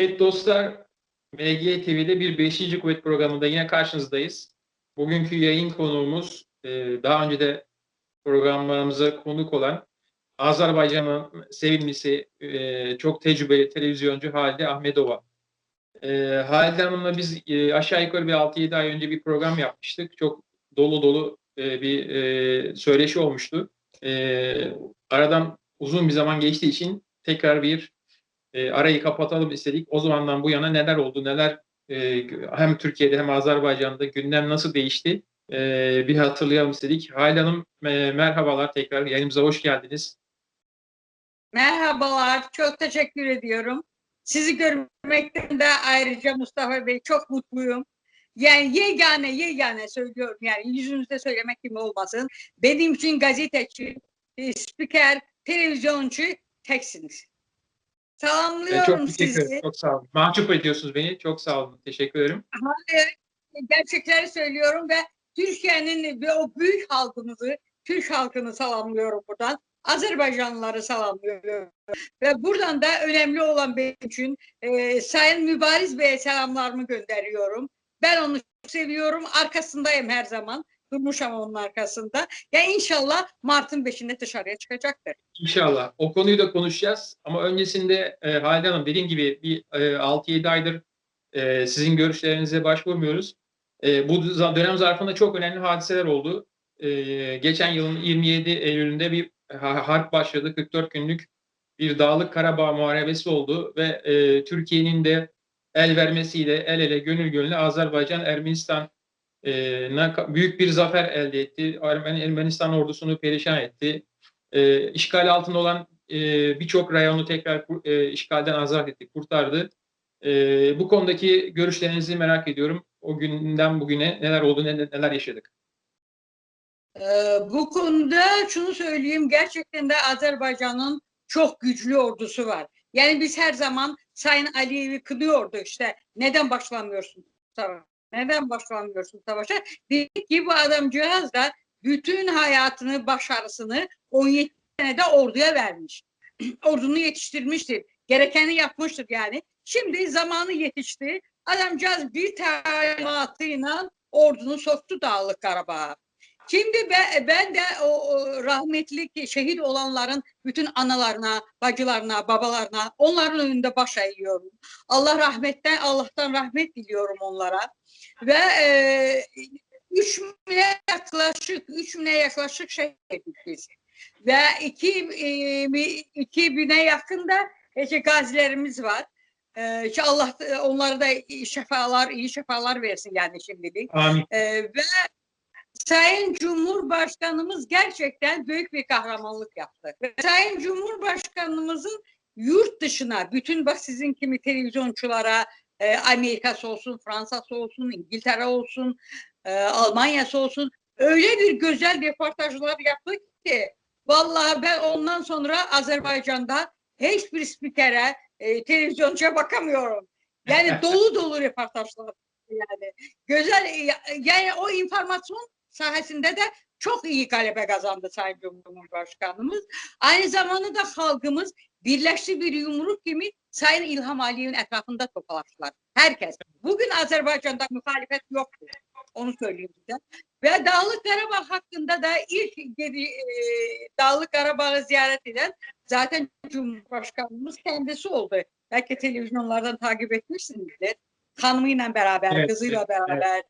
Kıymetli dostlar, MG TV'de bir 5. kuvvet programında yine karşınızdayız. Bugünkü yayın konuğumuz e, daha önce de programlarımıza konuk olan Azerbaycan'ın sevimlisi, e, çok tecrübeli televizyoncu Halide Ahmedova. E, Halide Hanım'la biz aşağı yukarı bir 6-7 ay önce bir program yapmıştık. Çok dolu dolu bir söyleşi olmuştu. Aradan uzun bir zaman geçtiği için tekrar bir e, arayı kapatalım istedik. O zamandan bu yana neler oldu, neler e, hem Türkiye'de hem Azerbaycan'da gündem nasıl değişti e, bir hatırlayalım istedik. Halil Hanım e, merhabalar tekrar yayınımıza hoş geldiniz. Merhabalar, çok teşekkür ediyorum. Sizi görmekten de ayrıca Mustafa Bey çok mutluyum. Yani yegane yegane söylüyorum yani yüzünüzde söylemek gibi olmasın. Benim için gazeteci, e, spiker, televizyoncu teksiniz. E, çok teşekkür sizi. Çok sağ olun. Mahcup ediyorsunuz beni. Çok sağ olun. Teşekkür ederim. Hayır, gerçekleri söylüyorum ve Türkiye'nin ve o büyük halkımızı, Türk halkını selamlıyorum buradan. Azerbaycanlıları selamlıyorum. Ve buradan da önemli olan benim için e, Sayın Mübariz Bey'e selamlarımı gönderiyorum. Ben onu seviyorum. Arkasındayım her zaman. Durmuşam onun arkasında. Ya inşallah Mart'ın 5'inde dışarıya çıkacaktır. İnşallah. O konuyu da konuşacağız. Ama öncesinde e, Halide Hanım dediğim gibi bir e, 6-7 aydır e, sizin görüşlerinize başvurmuyoruz. E, bu dönem zarfında çok önemli hadiseler oldu. E, geçen yılın 27 Eylül'ünde bir ha- harp başladı. 44 günlük bir Dağlık Karabağ muharebesi oldu ve e, Türkiye'nin de el vermesiyle el ele gönül gönüle Azerbaycan Ermenistan e, büyük bir zafer elde etti. Ermeni, Ermenistan ordusunu perişan etti. E, işgal altında olan e, birçok rayonu tekrar e, işgalden azat etti, kurtardı. E, bu konudaki görüşlerinizi merak ediyorum. O günden bugüne neler oldu, ne- neler yaşadık? Ee, bu konuda şunu söyleyeyim gerçekten de Azerbaycan'ın çok güçlü ordusu var. Yani biz her zaman Sayın Aliyev'i kınıyorduk işte neden başlamıyorsun savaşa? Neden başlamıyorsun savaşa? Dedik ki bu adamcağız da bütün hayatını, başarısını 17 senede orduya vermiş. Ordunu yetiştirmiştir. Gerekeni yapmıştır yani. Şimdi zamanı yetişti. Adamcağız bir talimatıyla ordunu soktu Dağlık Karabağ'a. Şimdi ben, ben de o, o rahmetli şehit olanların bütün analarına, bacılarına, babalarına onların önünde baş eğiyorum. Allah rahmetten, Allah'tan rahmet diliyorum onlara. Ve e, üç bine yaklaşık, üç bine yaklaşık şehit ettik biz. Ve iki, e, bi- iki bine yakın da işte gazilerimiz var. E, işte Allah onlara da iyi şefalar, iyi şefalar versin yani şimdilik. Amin. Ee, ve Sayın Cumhurbaşkanımız gerçekten büyük bir kahramanlık yaptı. Ve Sayın Cumhurbaşkanımızın yurt dışına, bütün bak sizin kimi televizyonculara, e, Amerika'sı olsun, Fransa'sı olsun, İngiltere olsun, e, Almanya'sı olsun, öyle bir güzel röportajlar yaptı ki, vallahi ben ondan sonra Azerbaycan'da hiçbir spikere, e, televizyoncuya bakamıyorum. Yani dolu dolu röportajlar yani. Güzel yani o informasyon sahasında da çok iyi galebe kazandı Sayın Cumhurbaşkanımız. Aynı zamanda da halkımız birleşti bir yumruk gibi Sayın İlham Aliyev'in etrafında toplamışlar. Herkes. Bugün Azerbaycan'da muhalefet yoktu. Onu söyleyeyim size. Ve Dağlık Karabağ hakkında da ilk geri, e, Dağlık Karabağ'ı ziyaret eden zaten Cumhurbaşkanımız kendisi oldu. Belki televizyonlardan takip etmişsinizdir. Hanımıyla beraber, Evet, kızıyla evet, beraber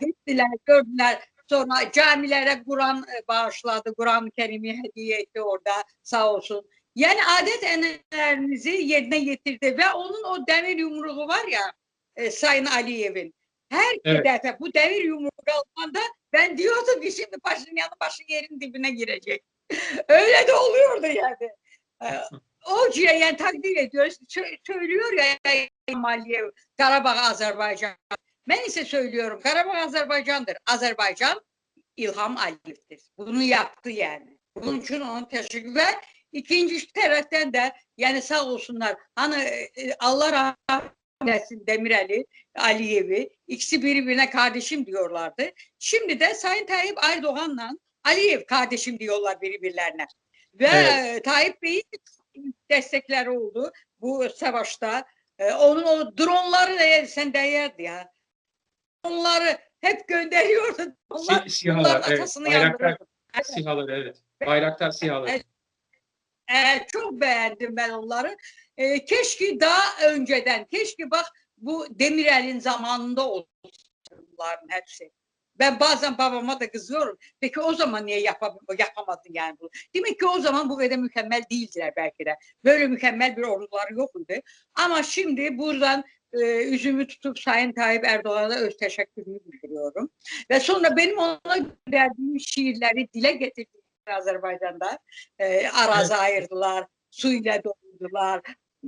gittiler, gördüler. Sonra camilere Kur'an e, bağışladı, Kur'an-ı Kerim'i hediye etti orada sağ olsun. Yani adet enelerimizi yerine getirdi ve onun o demir yumruğu var ya e, Sayın Aliyev'in. Her Evet. defa bu demir yumruğu almanda ben diyordum ki şimdi başın yanı başın yerin dibine girecek. Öyle de oluyordu yani. E, o cihe yani takdir ediyoruz. Sö- söylüyor ya Aliyev, Karabağ Azerbaycan. Ben ise söylüyorum Karabağ Azerbaycan'dır. Azerbaycan İlham Aliyev'dir. Bunu yaptı yani. Bunun için ona teşekkür ikinci taraftan da yani sağ olsunlar hani Allah rahmet eylesin Demireli Aliyev'i ikisi birbirine kardeşim diyorlardı. Şimdi de Sayın Tayyip Erdoğan'la Aliyev kardeşim diyorlar birbirlerine. Ve Evet. e, Tayyip Bey'in destekleri oldu bu savaşta. Onun o dronları da sen değerdi ya. Onları hep gönderiyordu. Onlar, Si, sihalar, evet. Bayraktar yandırırdı. sihaları, evet. Bayraktar sihaları. Evet. Ee, çok beğendim ben onları. Ee, keşke daha önceden, keşke bak bu Demirel'in zamanında olsun bunların hepsi. Ben bazen babama da kızıyorum. Peki o zaman niye yapam yapamadın yani bunu? Demek ki o zaman bu kadar mükemmel değildiler belki de. Böyle mükemmel bir orduları yok idi. Ama şimdi buradan e, üzümü tutup Sayın Tayyip Erdoğan'a öz teşekkürümü bildiriyorum. Ve sonra benim ona gönderdiğim şiirleri dile getirdiğim Azerbaycan'da e, arazi ayırdılar, suyla doldurdular.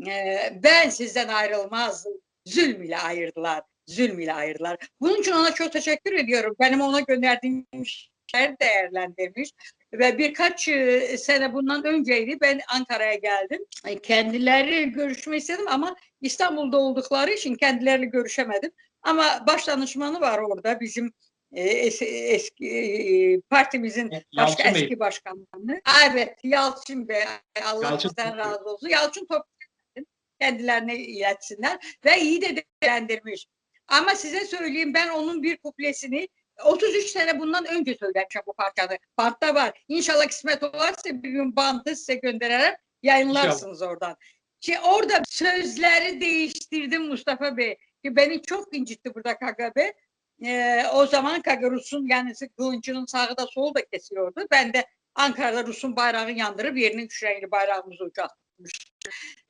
E, ben sizden ayrılmazdım, zulm ile ayırdılar, zulm ile ayırdılar. Bunun için ona çok teşekkür ediyorum. Benim ona gönderdiğim şiir değerlendirmiş. Ve birkaç e, sene bundan önceydi ben Ankara'ya geldim. E, Kendileri görüşmek istedim ama İstanbul'da oldukları için kendileriyle görüşemedim. Ama baş danışmanı var orada bizim e, es- eski e, partimizin başka Yalçın Bey. eski başkanı. Evet Yalçın Bey Allah Yalçın razı olsun. Yalçın toplayın kendilerine iletsinler ve iyi de değerlendirmiş. Ama size söyleyeyim ben onun bir kuplesini 33 sene bundan önce söylemişim bu parçada. Bantta var. İnşallah kısmet olursa bir gün bantı size gönderirim. Yayınlarsınız oradan. Ki orada sözleri değiştirdim Mustafa Bey. Ki beni çok incitti burada KGB. Ee, o zaman KGB Rus'un yani kılıncının sağda solu da kesiyordu. Ben de Ankara'da Rus'un bayrağını yandırıp yerine üç renkli bayrağımızı uçatmış.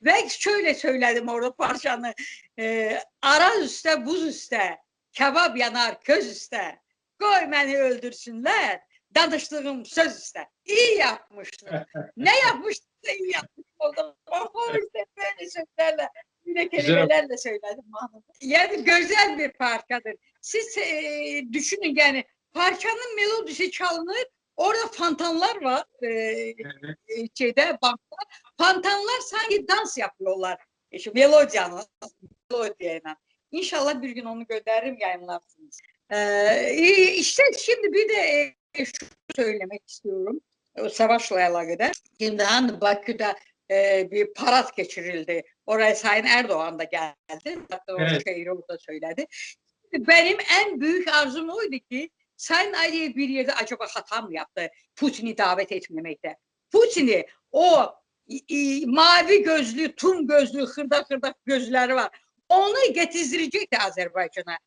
Ve şöyle söyledim orada parçanı. E, araz üstte, buz üstte, kebap yanar köz üstte. Koy beni öldürsünler, danıştığım söz üstte. İyi yapmıştı. ne yapmıştı iyi yapmış o zaman. O işte böyle sözlerle, yine kelimelerle söyledim. Yani güzel bir parçadır. Siz e, düşünün yani parçanın melodisi çalınır. Orada fantanlar var. E, Evet. e, şeyde bankta fantanlar sanki dans yapıyorlar. E, şu melodyanın melodiyayla. İnşallah bir gün onu gönderirim yayınlarsınız. Ee, işte şimdi bir de e, şunu söylemek istiyorum. O savaşla alakalı. Şimdi hani Bakü'de e, bir parat geçirildi. Oraya Sayın Erdoğan da geldi. Hatta o Evet. şehri orada söyledi. Benim en büyük arzum oydu ki Sayın Aliyev bir yerde acaba hata mı yaptı? Putin'i davet etmemekte. Putin'i o i- mavi gözlü, tum gözlü, hırda hırda gözleri var. Onu getirecekti Azerbaycan'a.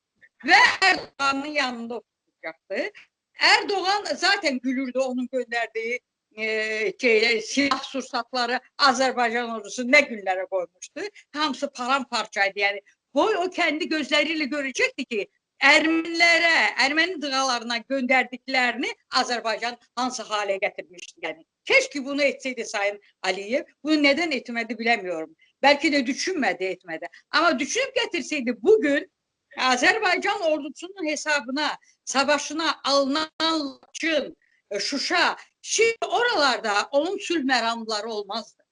Ve Erdoğan'ın yanında oturacaktı. Erdoğan zaten gülürdü onun gönderdiği e, şeyler, silah sursatları Azerbaycan ordusu ne günlere koymuştu. Hamısı paramparçaydı yani. Boy o kendi gözleriyle görecekti ki Ermenilere, Ermeni dığalarına gönderdiklerini Azerbaycan hansı hale getirmişti yani. Keşke bunu etseydi Sayın Aliyev. Bunu neden etmedi bilemiyorum. Belki de düşünmedi etmedi. Ama düşünüp getirseydi bugün Azerbaycan ordusunun hesabına, savaşına alınan Çin, e, Şuşa, şimdi oralarda onun sülh meramları olmazdı.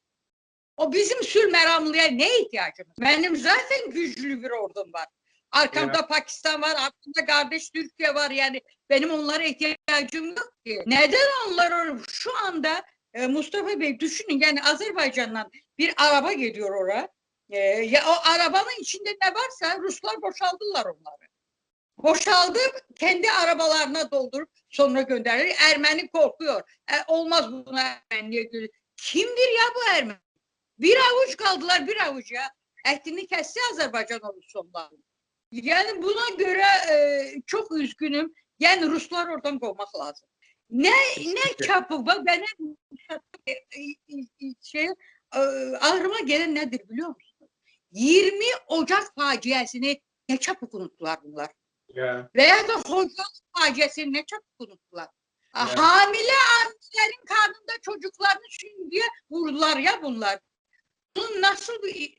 O bizim sülh meramlıya ne ihtiyacımız? Benim zaten güçlü bir ordum var. Arkamda Pakistan var, arkamda kardeş Türkiye var yani benim onlara ihtiyacım yok ki. Neden onlar şu anda e, Mustafa Bey düşünün yani Azerbaycan'dan bir araba geliyor oraya. E, ya o arabanın içinde ne varsa Ruslar boşaldılar onları. Boşaldı kendi arabalarına doldurup sonra gönderir. Ermeni korkuyor. E, olmaz buna Ermeniye. Kimdir ya bu Ermeni? Bir avuç kaldılar bir avuç ya. Ehdini kesti Azerbaycan ordusu onların. Yani buna göre e, çok üzgünüm. Yani Ruslar oradan kovmak lazım. Ne ne çapı bak ben hep e, e, şey e, ağrıma gelen nedir biliyor musun? 20 Ocak faciasını ne çabuk unuttular bunlar. Ya. Veya da Holocaust faciasını ne çabuk unuttular. Evet. Hamile annelerin karnında çocuklarını şimdiye vurdular ya bunlar. Bunu nasıl bir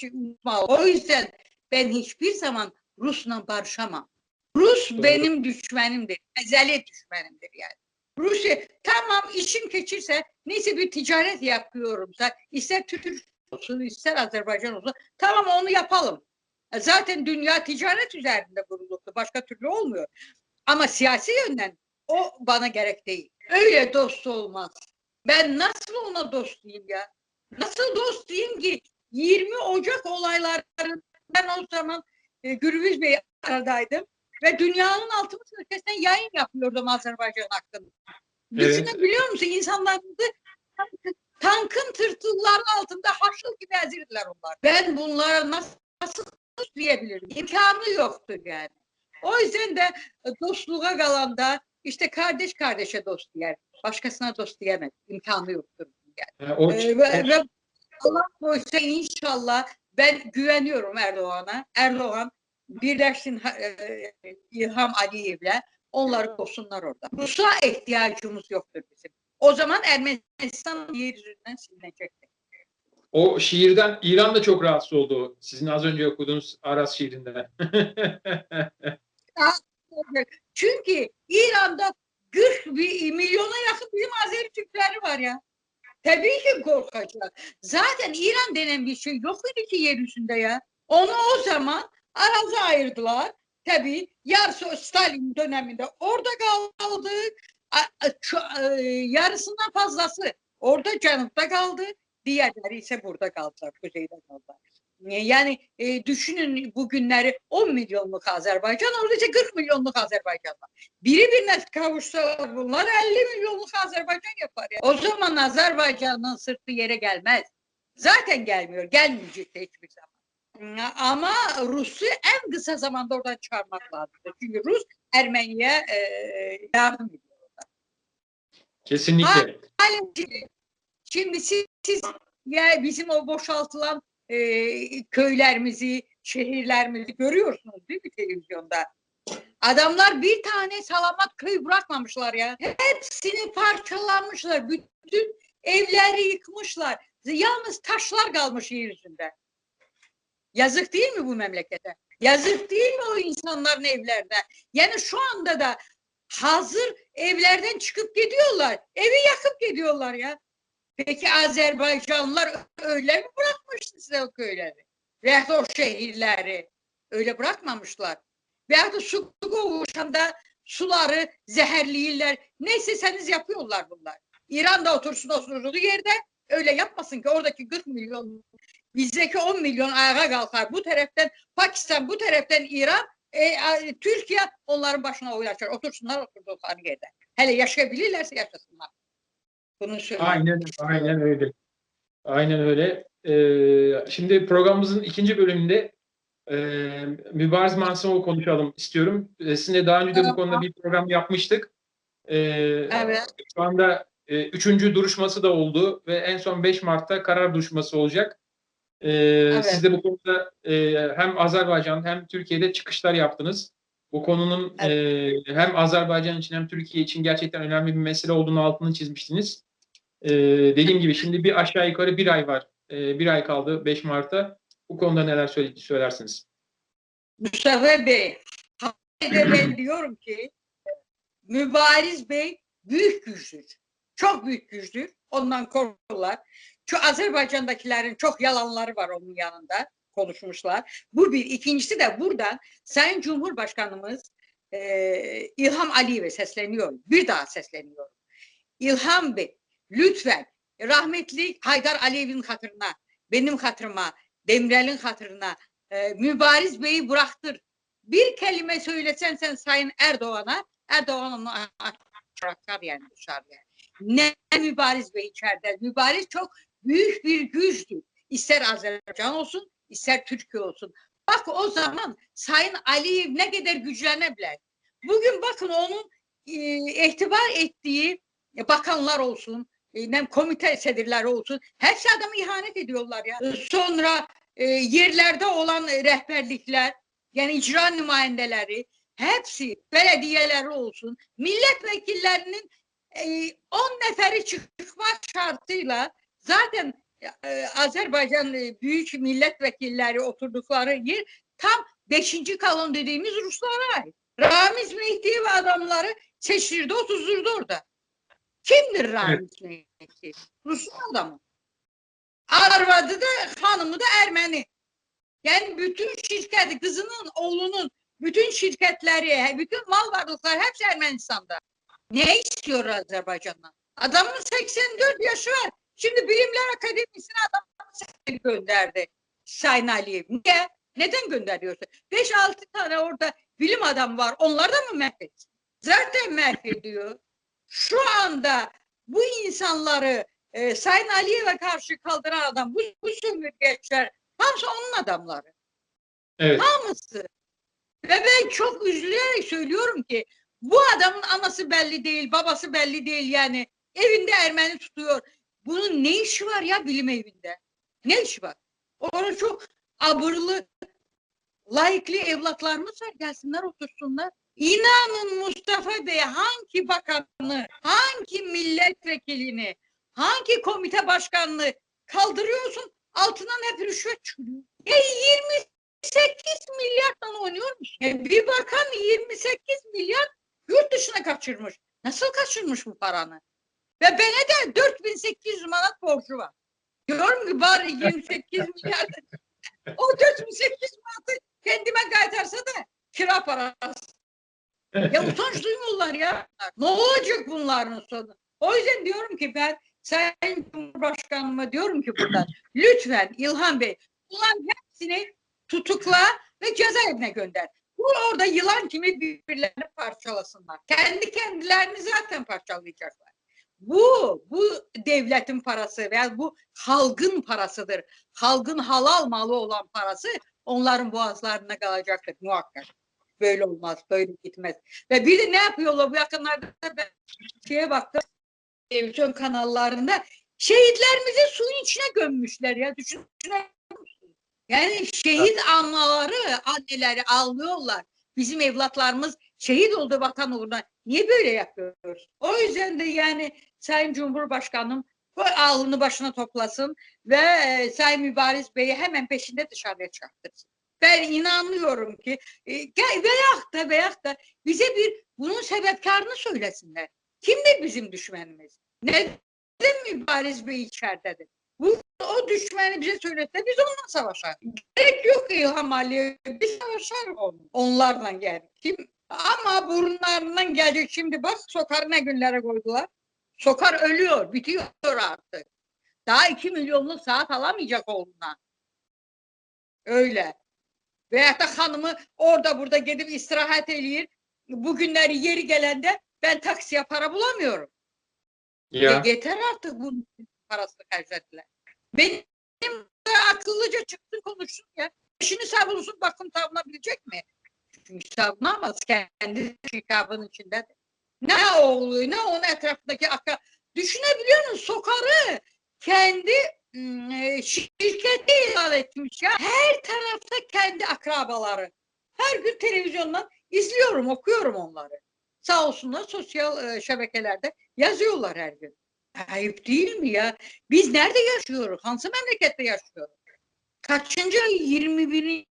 şey unutma? O yüzden ben hiçbir zaman Rus'la barışamam. Rus Doğru. benim düşmanımdır. Ezeli düşmanımdır yani. Rusya tamam işim geçirse neyse bir ticaret yapıyorumsa ister Türk olsun ister Azerbaycan olsun tamam onu yapalım. E, Zaten dünya ticaret üzerinde kuruldu. Başka türlü olmuyor. Ama siyasi yönden o bana gerek değil. Öyle dost olmaz. Ben nasıl ona dost diyeyim ya? Nasıl dost diyeyim ki 20 Ocak olaylar e, Gürbüz Bey aradaydım ve dünyanın altımız ülkesinden yayın yapıyordum Azerbaycan hakkında. Evet. Düşünebiliyor musun? İnsanlarımızı tankın, tırtılları altında haşıl gibi ezirdiler onlar. Ben bunlara nasıl, nasıl diyebilirim? İmkanı yoktur yani. O yüzden de e, dostluğa kalanda işte kardeş kardeşe dost diyer. Başkasına dost diyemez. İmkanı yoktur. Yani o, Ee, ve, ve Allah koysa inşallah ben güveniyorum Erdoğan'a. Erdoğan birleşsin ha- e, İlham Aliyev'le onları kovsunlar orada. Rus'a ihtiyacımız yoktur bizim. O zaman Ermenistan yeryüzünden silinecektir. o şiirden İran da çok rahatsız oldu. Sizin az önce okuduğunuz Aras şiirinden. Çünkü İran'da 40 bir milyona yakın bizim Azeri Türkleri var ya. Tabii ki korkacak. Zaten İran denen bir şey yok idi ki yeryüzünde ya. Onu o zaman arazi ayırdılar. Tabii yarısı Stalin döneminde orada kaldı. E, Yarısından fazlası orada canıpta kaldı. Diğerleri ise burada kaldılar, kuzeyde kaldılar. Yani e, düşünün bugünleri 10 milyonluk Azerbaycan, orada ise 40 milyonluk Azerbaycan var. Biri birine kavuşsa bunlar 50 milyonluk Azerbaycan yapar. Ya. O zaman Azerbaycan'ın sırtı yere gelmez. Zaten gelmiyor, gelmeyecek de hiçbir zaman. Ama Rus'u en kısa zamanda oradan çıkarmak lazım. Çünkü Rus Ermeniye e, yardım ediyor. Kesinlikle. Şimdi, şimdi siz, siz ya bizim o boşaltılan e, köylerimizi, şehirlerimizi görüyorsunuz değil mi televizyonda? Adamlar bir tane salamat köy bırakmamışlar ya. Hepsini parçalamışlar. Bütün evleri yıkmışlar. Yalnız taşlar kalmış yeryüzünde. Yazık değil mi bu memlekete? Yazık değil mi o insanların evlerinde? Yani şu anda da hazır evlerden çıkıp gidiyorlar. Evi yakıp gidiyorlar ya. Peki Azerbaycanlılar öyle mi bırakmıştı size o köyleri? Veyahut o şehirleri öyle bırakmamışlar. Veyahut da su kovuşanda suları zehirleyirler. Ne isteseniz yapıyorlar bunlar. İran'da otursun oturduğu yerde öyle yapmasın ki oradaki 40 milyon bizdeki 10 milyon ayağa kalkar. Bu taraftan Pakistan, bu taraftan İran, e, Türkiye onların başına oylaşır. Otursunlar oturdukları yerde. Hele yaşayabilirlerse yaşasınlar. Bunu söylüyorum. Aynen, aynen öyle. Aynen öyle. Ee, şimdi programımızın ikinci bölümünde e, Mübariz Mansumov'u konuşalım istiyorum. Ee, sizinle daha önce de bu konuda bir program yapmıştık. Ee, Evet. Şu anda e, üçüncü duruşması da oldu ve en son 5 Mart'ta karar duruşması olacak. Ee, Siz de bu konuda e, hem Azerbaycan hem Türkiye'de çıkışlar yaptınız. Bu konunun e, hem Azerbaycan için hem Türkiye için gerçekten önemli bir mesele olduğunu altını çizmiştiniz. Ee, dediğim gibi şimdi bir aşağı yukarı bir ay var. Ee, bir ay kaldı 5 Mart'ta. Bu konuda neler söyle- söylersiniz? Mustafa Bey, de ben diyorum ki Mübariz Bey büyük güçlüdür. Çok büyük güçlüdür. Ondan korkuyorlar. Şu Azerbaycan'dakilerin çok yalanları var onun yanında. Konuşmuşlar. Bu bir. İkincisi de buradan Sayın Cumhurbaşkanımız eee İlham Aliyev'e sesleniyor. Bir daha sesleniyorum. İlham Bey, lütfen rahmetli Haydar Aliyev'in hatırına, benim hatırıma, Demirel'in hatırına e, Mübariz Bey'i bıraktır. Bir kelime söylesen sen Sayın Erdoğan'a, Erdoğan onu a- bırakar yani dışarıya. Ne Mübariz Bey içeride? Mübariz çok büyük bir güçtür. İster Azerbaycan olsun, ister Türkiye olsun. Bak o zaman Sayın Aliyev ne kadar güçlenebilir. Bugün bakın onun e, ihtibar ettiği bakanlar olsun, e, ne komite sedirleri olsun. Hepsi adamı ihanet ediyorlar ya. E, Sonra e, yerlerde olan rehberlikler, yani icra nümayendeleri, hepsi belediyeleri olsun, milletvekillerinin e, 10 neferi çıkmak şartıyla zaten e, Azerbaycan e, büyük milletvekilleri oturdukları yer tam 5. kalın dediğimiz Ruslara ait. Ramiz Mehdi ve adamları seçtirdi, otuzdurdu orada. Kimdir Ramiz Mehdi? Rus adamı. Arvadı da hanımı da Ermeni. Yani bütün şirketi, kızının, oğlunun, bütün şirketleri, bütün mal varlıkları hepsi Ermenistan'da. Ne istiyor Azerbaycan'dan? Adamın 84 yaşı var. Şimdi Bilimler Akademisi'ne adamı gönderdi Sayın Aliyev. Niye? Neden gönderiyorsun? 5-6 tane orada bilim adamı var. Onlar da mı mahvetsin? Zaten mahvediyor. Şu anda bu insanları e, Sayın Aliyev'e karşı kaldıran adam, bu, bu sömürgeçler, hamısı onun adamları. Evet. Hamısı. Ve ben çok üzülerek söylüyorum ki bu adamın anası belli değil, babası belli değil yani. Evinde Ermeni tutuyor. Bunun ne işi var ya bilim evinde? Ne işi var? Orada çok abırlı, layıklı evlatlarımız var. Gelsinler otursunlar. İnanın Mustafa Bey hangi bakanı, hangi milletvekilini, hangi komite başkanını kaldırıyorsun altından hep rüşvet çıkıyor. Ya 28 milyardan oynuyor musun? Ya bir bakan 28 milyar yurt dışına kaçırmış. Nasıl kaçırmış bu paranı? Ve bana da 4800 manat borcu var. Diyorum ki bari 28 milyar o 48 manatı kendime kaytarsa da kira parası. Ya utanç duymuyorlar ya. Ne olacak bunların sonu? O yüzden diyorum ki ben Sayın Cumhurbaşkanıma diyorum ki buradan lütfen İlhan Bey bunların hepsini tutukla ve cezaevine gönder. Bu orada yılan gibi birbirlerini parçalasınlar. Kendi kendilerini zaten parçalayacaklar. Bu, bu devletin parası veya bu halkın parasıdır. Halkın halal malı olan parası onların boğazlarına kalacaktır muhakkak. Böyle olmaz, böyle gitmez. Ve bir de ne yapıyorlar bu yakınlarda ben şeye baktım televizyon kanallarında şehitlerimizi suyun içine gömmüşler ya musun? Yani şehit anmaları, anneleri ağlıyorlar. Bizim evlatlarımız şehit oldu vatan uğruna. Niye böyle yapıyoruz? O yüzden de yani Sayın Cumhurbaşkanım bu ağlını başına toplasın ve e, Sayın Mübariz Bey'i hemen peşinde dışarıya çıkartırsın. Ben inanıyorum ki e, veyahut da veyahut da bize bir bunun sebepkarını söylesinler. Kimdir bizim düşmanımız? Neden Mübariz Bey içeridedir? Bu o düşmanı bize söylese biz onunla savaşarız. Gerek yok İlham Ali'ye. Biz savaşarız on- onlarla yani. Kim? Ama burunlarından gelecek şimdi bak Sokar ne günlere koydular. Sokar ölüyor, bitiyor artık. Daha iki milyonluk saat alamayacak oğluna. Öyle. Veyahut da hanımı orada burada gidip istirahat eləyir. Bugünleri yeri gelende ben taksiye para bulamıyorum. Ya. Ya. yeter artık bunun parasını harcadılar. Benim akıllıca çıksın konuşsun ya. İşini savunsun bakın savunabilecek mi? Çünkü savunamaz kendi şikabının içinde. Ne oğlu ne onun etrafındaki akra... Düşünebiliyor musun? Sokarı kendi ım, e, şirketi ilan etmiş ya. Her tarafta kendi akrabaları. Her gün televizyondan izliyorum, okuyorum onları. Sağ olsunlar sosyal e, şebekelerde yazıyorlar her gün. Ayıp değil mi ya? Biz nerede yaşıyoruz? Hangi memlekette yaşıyoruz? Kaçıncı? 21.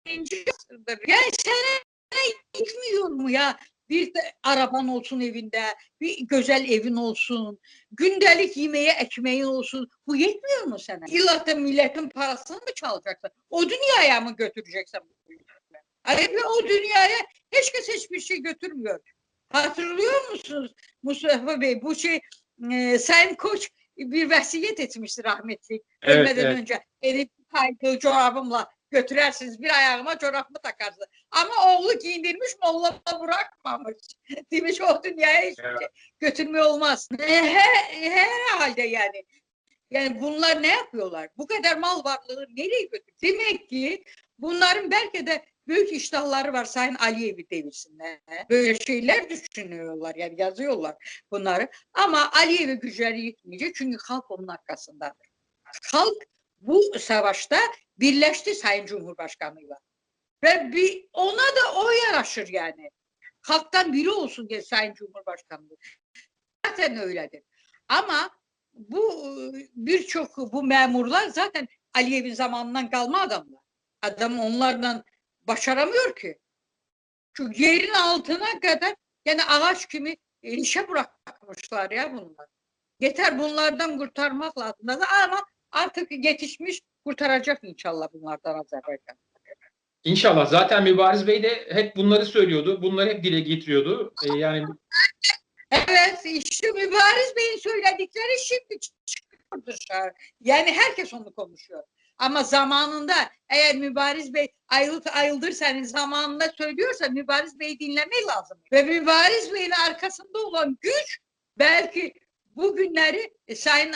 asırdır. Yani sana gitmiyor mu ya? Bir de araban olsun evinde, bir güzel evin olsun, gündelik yemeğe ekmeğin olsun. Bu yetmiyor mu sana? İlla da milletin parasını mı çalacaksın? O dünyaya mı götüreceksin? be, o dünyaya hiç kes hiçbir şey götürmüyor. Hatırlıyor musunuz Mustafa Bey? Bu şey e, Sayın Koç bir vasiyet etmişti rahmetli. Evet, Ölmeden evet. önce elip kaydığı çorabımla götürersiniz bir ayağıma çorabımı takarsınız. Ama oğlu giyindirmiş molla bırakmamış. Demiş o dünyaya hiçbir Evet. şey götürme olmaz. Her, herhalde yani. Yani bunlar ne yapıyorlar? Bu kadar mal varlığı nereye götürüyor? Demek ki bunların belki de büyük iştahları var Sayın Aliyev'i devirsinler. Böyle şeyler düşünüyorlar yani yazıyorlar bunları. Ama Aliyev'e güçleri yetmeyecek çünkü halk onun arkasındadır. Halk bu savaşta birleşti Sayın Cumhurbaşkanı'yla. Ve bir, ona da o yaraşır yani. Halktan biri olsun diye Sayın Cumhurbaşkanı. Zaten öyledir. Ama bu e, birçok bu memurlar zaten Aliyev'in zamanından kalma adamlar. Adam onlardan başaramıyor ki. Şu yerin altına kadar yani ağaç gibi işe bırakmışlar ya bunlar. Yeter bunlardan kurtarmak lazım. Ama artık yetişmiş kurtaracak inşallah bunlardan Azerbaycan. İnşallah. Zaten Mübariz Bey de hep bunları söylüyordu. Bunları hep dile getiriyordu. Ee, yani Evet işte Mübariz Bey'in söyledikleri şimdi çıkıyor dışarı. Yani herkes onu konuşuyor. Ama zamanında eğer Mübariz Bey ayrılık ayrıldırsanız zamanında söylüyorsa Mübariz Bey'i dinlemeyi lazım. Ve Mübariz Bey'in arkasında olan güç belki bu günleri e, Sayın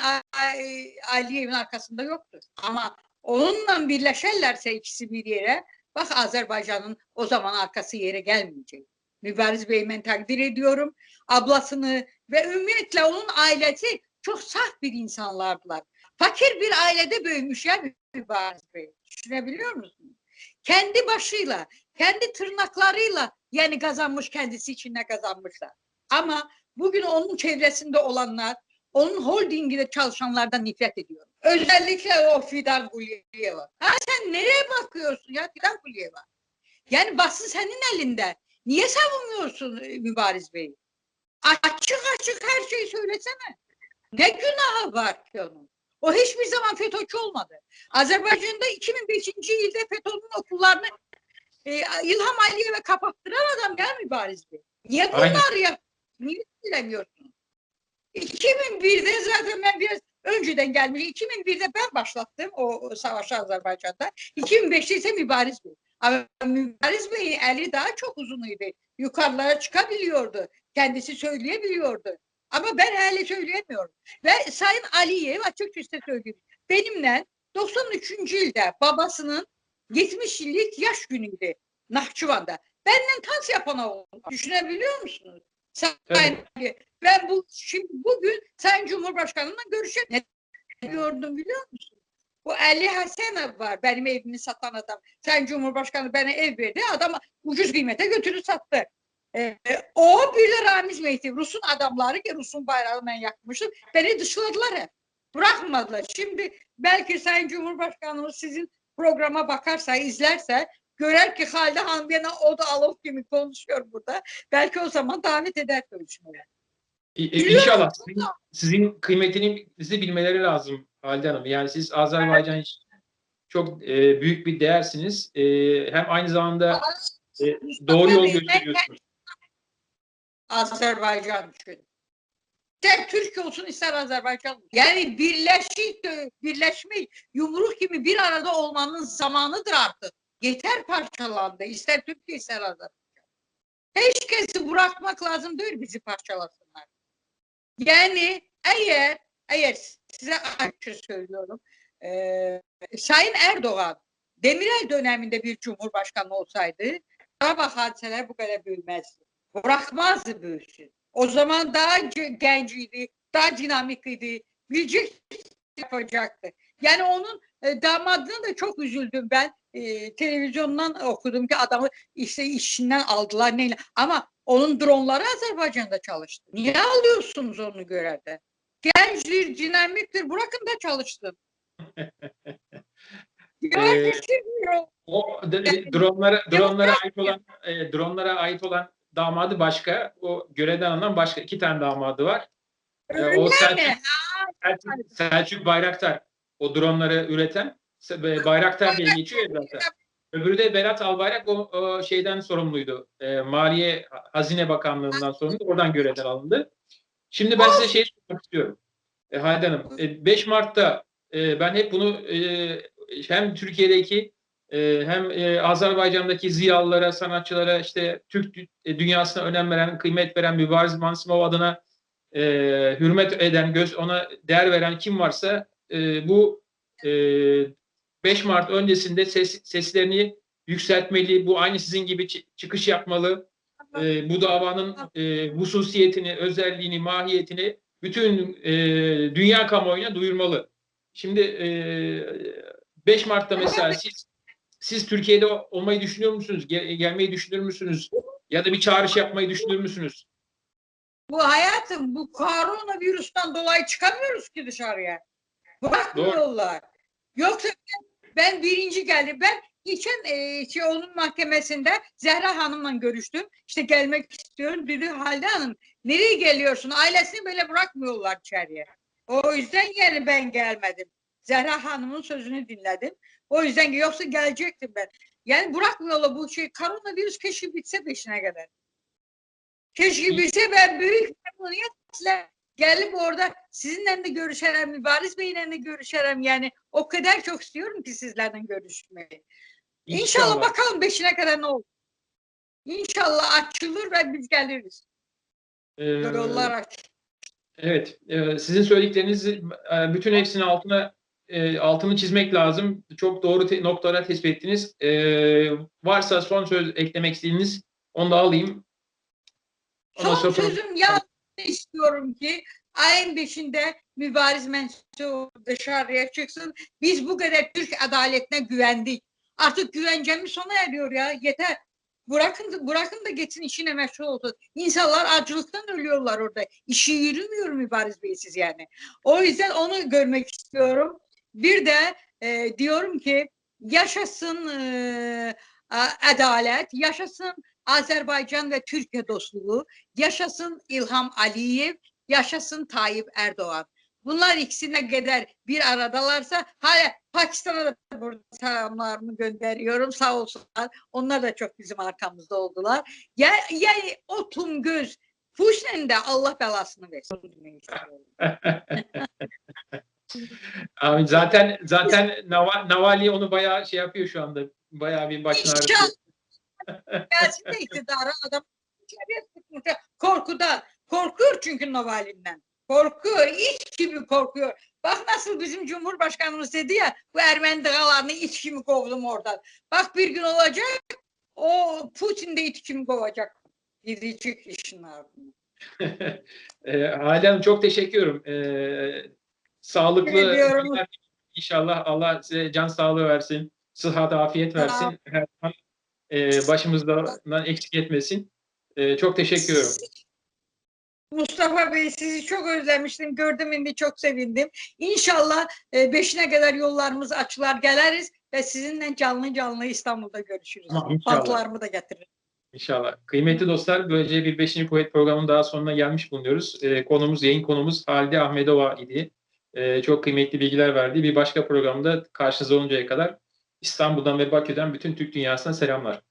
Aliyev'in arkasında yoktur. Ama onunla birleşirlerse ikisi bir yere bak Azerbaycan'ın o zaman arkası yere gelmeyecek. Mübariz Bey'i takdir ediyorum. Ablasını ve ümumiyetle onun ailesi çok saf bir insanlardılar. Fakir bir ailede büyümüş ya Mübariz Bey. Düşünebiliyor musunuz? Kendi başıyla, kendi tırnaklarıyla yani kazanmış kendisi içinde kazanmışlar. Ama bugün onun çevresinde olanlar, onun holdinginde çalışanlardan nefret ediyor. Özellikle o Fidan Guliyeva. Ha sen nereye bakıyorsun ya Fidan Guliyeva? Yani basın senin elinde. Niye savunmuyorsun e, Mübariz Bey'i? Açık açık her şeyi söylesene. Ne günahı var ki onun? O hiçbir zaman FETÖ'cü olmadı. Azerbaycan'da 2005. yılda FETÖ'nün okullarını e, İlham Aliyev'e kapattıran adam ya Mübariz Bey. Niye Aynen. bunlar yap? Niye bilemiyorsun? 2001'de zaten ben biraz önceden gelmiş. 2001'de ben başlattım o savaşı Azerbaycan'da. 2005'te ise Mübariz Bey. Ama Mübariz Bey'in eli daha çok uzunuydu. Yukarılara çıkabiliyordu. Kendisi söyleyebiliyordu. Ama ben hali söyleyemiyorum. Ve Sayın Aliyev açıkçası söyleyeyim. Benimle 93. yılda babasının 70 yıllık yaş günüydü Nahçıvan'da. Benden tas yapan oldu. Düşünebiliyor musunuz? Sayın Ali, ben bu şimdi bugün Sayın Cumhurbaşkanı'nla görüşeceğim. Ne gördüm biliyor musun? Bu Ali Hasanov var benim evimi satan adam. Sayın Cumhurbaşkanı bana ev verdi. Adam ucuz kıymete götürüp sattı. Ee, o bir de Ramiz Mehdi. Rus'un adamları ki Rus'un bayrağını ben yakmıştım. Beni dışladılar hep. Bırakmadılar. Şimdi belki Sayın Cumhurbaşkanımız sizin programa bakarsa, izlerse görer ki Halide Hanım yine o da Alof gibi konuşuyor burada. Belki o zaman davet eder görüşmeye. E, Biliyorum. İnşallah sizin, sizin kıymetini bizi bilmeleri lazım Halide Hanım. Yani siz Azerbaycan için çok e, büyük bir değersiniz. E, hem aynı zamanda e, doğru yol gösteriyorsunuz. Azerbaycan için. İster Türkiye olsun ister Azerbaycan. Yani birleşik, birleşmek, yumruk gibi bir arada olmanın zamanıdır artık. Yeter parçalandı. İster Türkiye ister Azerbaycan. Hiç kesi bırakmak lazım değil bizi parçalasınlar. Yani eğer eğer size açık söylüyorum eee Sayın Erdoğan Demirel döneminde bir cumhurbaşkanı olsaydı Karabağ hadiseler bu kadar büyümezdi. Bırakmazdı büyüsün. O zaman daha ge- genciydi, daha dinamik idi. Bilecek yapacaktı. Yani onun e, damadına da çok üzüldüm ben. E, televizyondan okudum ki adamı işte işinden aldılar neyle. Ama onun dronları Azerbaycan'da çalıştı. Niye alıyorsunuz onu görevde? Gençtir, dinamiktir. Bırakın da Ee. O d- dronlara dronlara ait olan e, dronlara ait olan damadı başka. O görevden alınan başka iki tane damadı var. E, Öyle o? Selçuk, Selçuk, Selçuk Bayraktar o dronları üreten Bayraktar diye geçiyor ya zaten. Öbürü de Berat Albayrak o, o şeyden sorumluydu. E, Maliye Hazine Bakanlığı'ndan sorumluydu. Oradan görevden alındı. Şimdi ben size şey sormak istiyorum. E, Halide Hanım. E, 5 Mart'ta e, ben hep bunu e, hem Türkiye'deki e, hem e, Azerbaycan'daki ziyalılara, sanatçılara, işte Türk e, dünyasına önem veren, kıymet veren Mübariz Mansimov adına e, hürmet eden, göz ona değer veren kim varsa e, bu e, 5 Mart öncesinde ses, seslerini yükseltmeli. Bu aynı sizin gibi çı- çıkış yapmalı. E, bu davanın e, hususiyetini, özelliğini, mahiyetini bütün e, dünya kamuoyuna duyurmalı. Şimdi e, 5 Mart'ta mesela siz siz Türkiye'de olmayı düşünüyor musunuz? Gel- gelmeyi düşünür müsünüz? Ya da bir çağrış yapmayı düşünür müsünüz? Bu hayatım bu koronavirüsten dolayı çıkamıyoruz ki dışarıya. Bırakmıyorlar. Yoksa ben, ben birinci geldim. Ben geçen e, şey, onun mahkemesinde Zehra Hanım'la görüştüm. İşte gelmek istiyorum. Dedi Halide Hanım nereye geliyorsun? Ailesini böyle bırakmıyorlar içeriye. O yüzden yani ben gelmedim. Zehra Hanım'ın sözünü dinledim. O yüzden yoksa gelecektim ben. Yani bırakmıyorlar bu şey. Koronavirüs keşke bitse peşine kadar. Keşke bilse ben büyük memnuniyetle Gelip orada sizinle de görüşerim, Mübariz Bey'le de görüşerim. Yani o kadar çok istiyorum ki sizlerle görüşmeyi. İnşallah, bakalım beşine kadar ne olur. İnşallah açılır ve biz geliriz. Ee, Yollar aç. Evet, e, sizin söylediklerinizi e, bütün hepsini altına e, altını çizmek lazım. Çok doğru te- noktalara tespit ettiniz. E, varsa son söz eklemek istediğiniz onu da alayım. Ondan Son sonra- sözüm ya istiyorum ki ayın beşinde mübariz mensubu dışarıya çıksın. Biz bu kadar Türk adaletine güvendik. Artık güvencemiz sona eriyor ya. Yeter. Bırakın, bırakın da geçsin işine meşgul olsun. İnsanlar acılıktan ölüyorlar orada. İşi yürümüyor mübariz beysiz yani. O yüzden onu görmek istiyorum. Bir de e, diyorum ki yaşasın e, adalet, yaşasın Azerbaycan ve Türkiye dostluğu, yaşasın İlham Aliyev, yaşasın Tayyip Erdoğan. Bunlar ikisine kadar bir aradalarsa hala Pakistan'a da burada selamlarımı gönderiyorum. Sağ olsunlar. Onlar da çok bizim arkamızda oldular. Ya, yani o tüm göz Fuşnen de Allah belasını versin. Abi zaten zaten Nava- Navalny onu bayağı şey yapıyor şu anda. Bayağı bir başına. İnşallah gelsin de iktidara adam. Korkudan. Korkuyor çünkü Navalny'den. Korkuyor. iç gibi korkuyor. Bak nasıl bizim Cumhurbaşkanımız dedi ya bu Ermeni dağlarını iç kimi kovdum oradan. Bak bir gün olacak o Putin de iç kimi kovacak. Gidecek işin ardından. e, Hale Hanım çok teşekkür ederim. E, sağlıklı Teşekkür ediyorum. günler. İnşallah Allah size can sağlığı versin. Sıhhat, afiyet versin. Her zaman e, başımızdan eksik etmesin. E, çok teşekkür ederim. Mustafa Bey sizi çok özlemiştim. Gördüm şimdi çok sevindim. İnşallah e, beşine kadar yollarımız açılar geliriz ve sizinle canlı canlı İstanbul'da görüşürüz. Tamam. Bantlarımı da getiririm. İnşallah. Kıymetli dostlar, böylece bir 5. Kuvvet programının daha sonuna gelmiş bulunuyoruz. Ee, konumuz, yayın konumuz Halide Ahmedova idi. Ee, çok kıymetli bilgiler verdi. Bir başka programda karşınızda oluncaya kadar İstanbul'dan ve Bakü'den bütün Türk dünyasına selamlar.